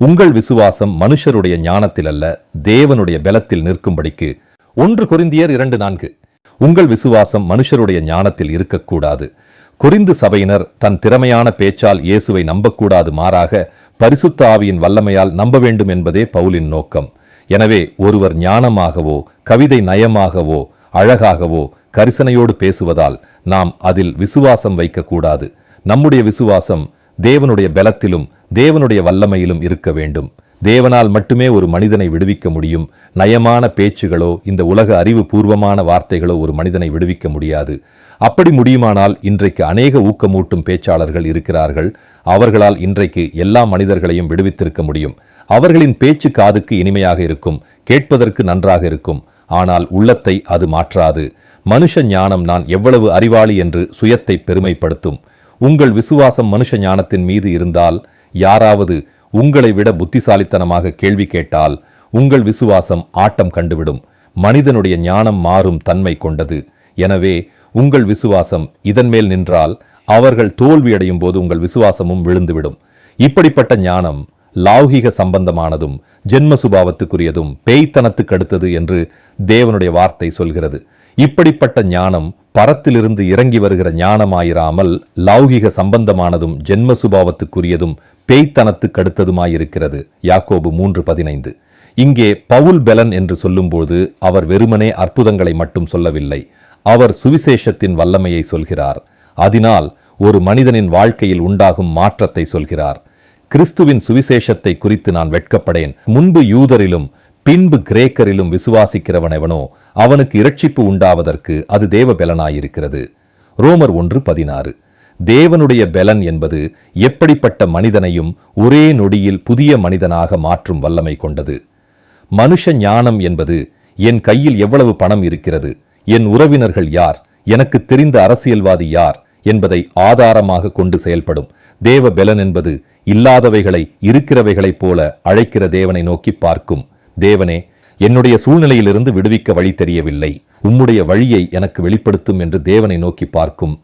உங்கள் விசுவாசம் மனுஷருடைய ஞானத்தில் அல்ல தேவனுடைய பலத்தில் நிற்கும்படிக்கு. ஒன்று கொரிந்தியர் இரண்டு நான்கு. உங்கள் விசுவாசம் மனுஷருடைய ஞானத்தில் இருக்கக்கூடாது. குறிந்து சபையினர் தன் திறமையான பேச்சால் இயேசுவை நம்பக்கூடாது மாறாக பரிசுத்த ஆவியின் வல்லமையால் நம்ப வேண்டும் என்பதே பவுலின் நோக்கம். எனவே ஒருவர் ஞானமாகவோ கவிதை நயமாகவோ அழகாகவோ கரிசனையோடு பேசுவதால் நாம் அதில் விசுவாசம் வைக்கக்கூடாது. நம்முடைய விசுவாசம் தேவனுடைய பலத்திலும் தேவனுடைய வல்லமையிலும் இருக்க வேண்டும். தேவனால் மட்டுமே ஒரு மனிதனை விடுவிக்க முடியும். நயமான பேச்சுகளோ இந்த உலக அறிவு பூர்வமான வார்த்தைகளோ ஒரு மனிதனை விடுவிக்க முடியாது. அப்படி முடியுமானால் இன்றைக்கு அநேக ஊக்கமூட்டும் பேச்சாளர்கள் இருக்கிறார்கள். அவர்களால் இன்றைக்கு எல்லா மனிதர்களையும் விடுவித்திருக்க முடியும். அவர்களின் பேச்சு காதுக்கு இனிமையாக இருக்கும் கேட்பதற்கு நன்றாக இருக்கும். ஆனால் உள்ளத்தை அது மாற்றாது. மனுஷ ஞானம் நான் எவ்வளவு அறிவாளி என்று சுயத்தை பெருமைப்படுத்தும். உங்கள் விசுவாசம் மனுஷ ஞானத்தின் மீது இருந்தால் யாராவது உங்களை விட புத்திசாலித்தனமாக கேள்வி கேட்டால் உங்கள் விசுவாசம் ஆட்டம் கண்டுவிடும். மனிதனுடைய ஞானம் மாறும் தன்மை கொண்டது. எனவே உங்கள் விசுவாசம் இதன் மேல் நின்றால் அவர்கள் தோல்வியடையும் போது உங்கள் விசுவாசமும் விழுந்துவிடும். இப்படிப்பட்ட ஞானம் லௌகிக சம்பந்தமானதும் ஜென்ம சுபாவத்துக்குரியதும் பேய்த்தனத்துக்கு அடுத்தது என்று தேவனுடைய வார்த்தை சொல்கிறது. இப்படிப்பட்ட ஞானம் பரத்திலிருந்து இறங்கி வருகிற ஞானமாயிராமல் லௌகிக சம்பந்தமானதும் ஜென்ம சுபாவத்துக்குரியதும் பேய்த்தனத்துக்கு அடுத்ததுமாயிருக்கிறது. யாக்கோபு மூன்று பதினைந்து. இங்கே பவுல் பெலன் என்று சொல்லும்போது அவர் வெறுமனே அற்புதங்களை மட்டும் சொல்லவில்லை. அவர் சுவிசேஷத்தின் வல்லமையை சொல்கிறார். அதனால் ஒரு மனிதனின் வாழ்க்கையில் உண்டாகும் மாற்றத்தை சொல்கிறார். கிறிஸ்துவின் சுவிசேஷத்தை குறித்து நான் வெட்கப்படேன். முன்பு யூதரிலும் பின்பு கிரேக்கரிலும் விசுவாசிக்கிறவன் எவனோ அவனுக்கு இரட்சிப்பு உண்டாவதற்கு அது தேவ பலனாயிருக்கிறது. ரோமர் ஒன்று பதினாறு. தேவனுடைய பெலன் என்பது எப்படிப்பட்ட மனிதனையும் ஒரே நொடியில் புதிய மனிதனாக மாற்றும் வல்லமை கொண்டது. மனுஷ ஞானம் என்பது என் கையில் எவ்வளவு பணம் இருக்கிறது என் உறவினர்கள் யார் எனக்கு தெரிந்த அரசியல்வாதி யார் என்பதை ஆதாரமாக கொண்டு செயல்படும். தேவ பெலன் என்பது இல்லாதவைகளை இருக்கிறவைகளைப் போல அழைக்கிற தேவனை நோக்கி பார்க்கும். தேவனே என்னுடைய சூழ்நிலையிலிருந்து விடுவிக்க வழி தெரியவில்லை. உம்முடைய வழியை எனக்கு வெளிப்படுத்தும் என்று தேவனை நோக்கி பார்க்கும்.